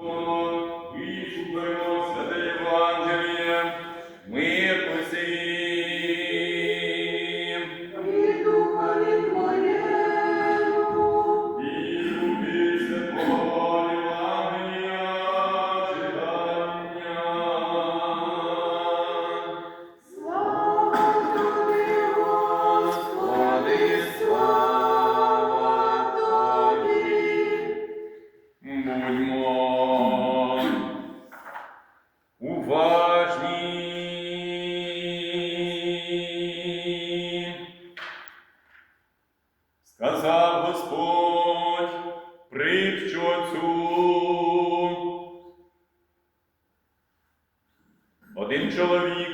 Бога, Чоловік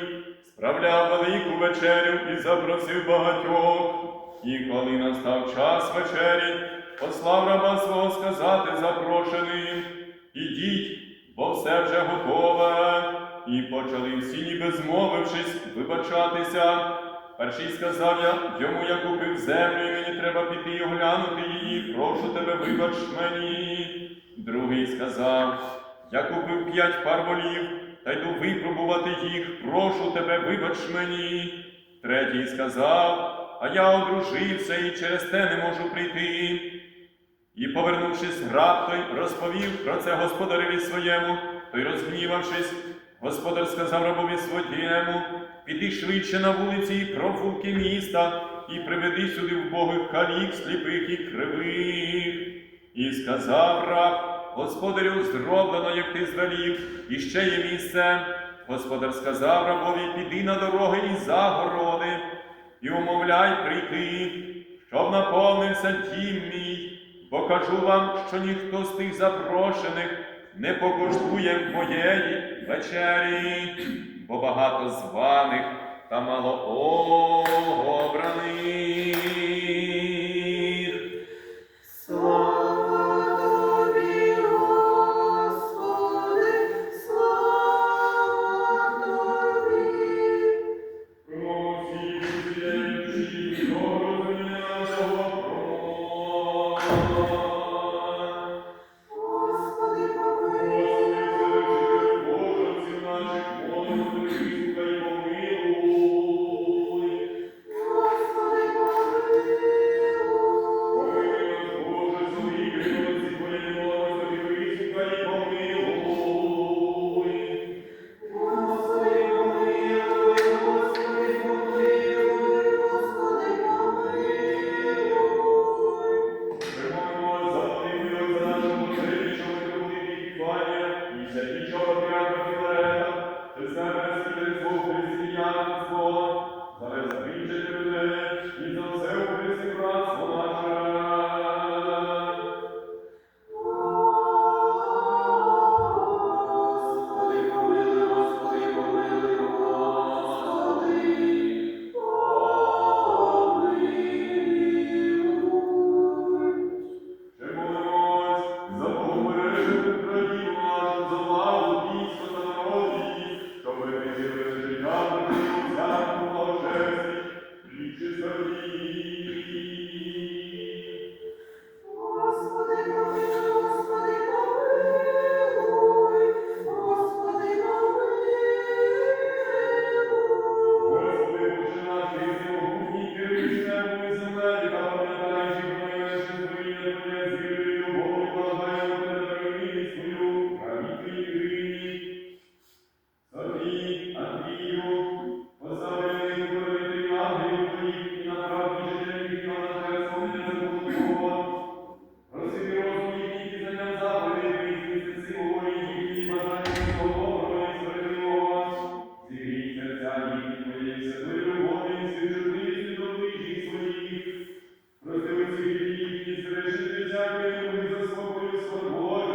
справляв велику вечерю і запросив багатьох. І коли настав час вечері, послав раба свого сказати запрошеним, ідіть, бо все вже готове. І почали всі, ніби змовившись, вибачатися. Перший сказав я, йому я купив землю, і мені треба піти і оглянути її. Прошу тебе, вибач мені. Другий сказав, я купив п'ять пар волів, та йду випробувати їх. Прошу тебе, вибач мені. Третій сказав, а я одружився і через те не можу прийти. І, повернувшись граб той, розповів про це господареві своєму, той, розгнівавшись, господар сказав рабові своєму, піди швидше на вулиці і провулки міста, і приведи сюди вбогих калік, сліпих і кривих. І сказав раб, господарю, зроблено, як ти звелів, і ще є місце. Господар сказав рабові, піди на дороги і загороди, і умовляй прийти, щоб наповнився дім мій, бо кажу вам, що ніхто з тих запрошених не покуштує моєї вечері, бо багато званих та мало обраних. Thank you. Їхні зрешити всякої любові за спокою свободі,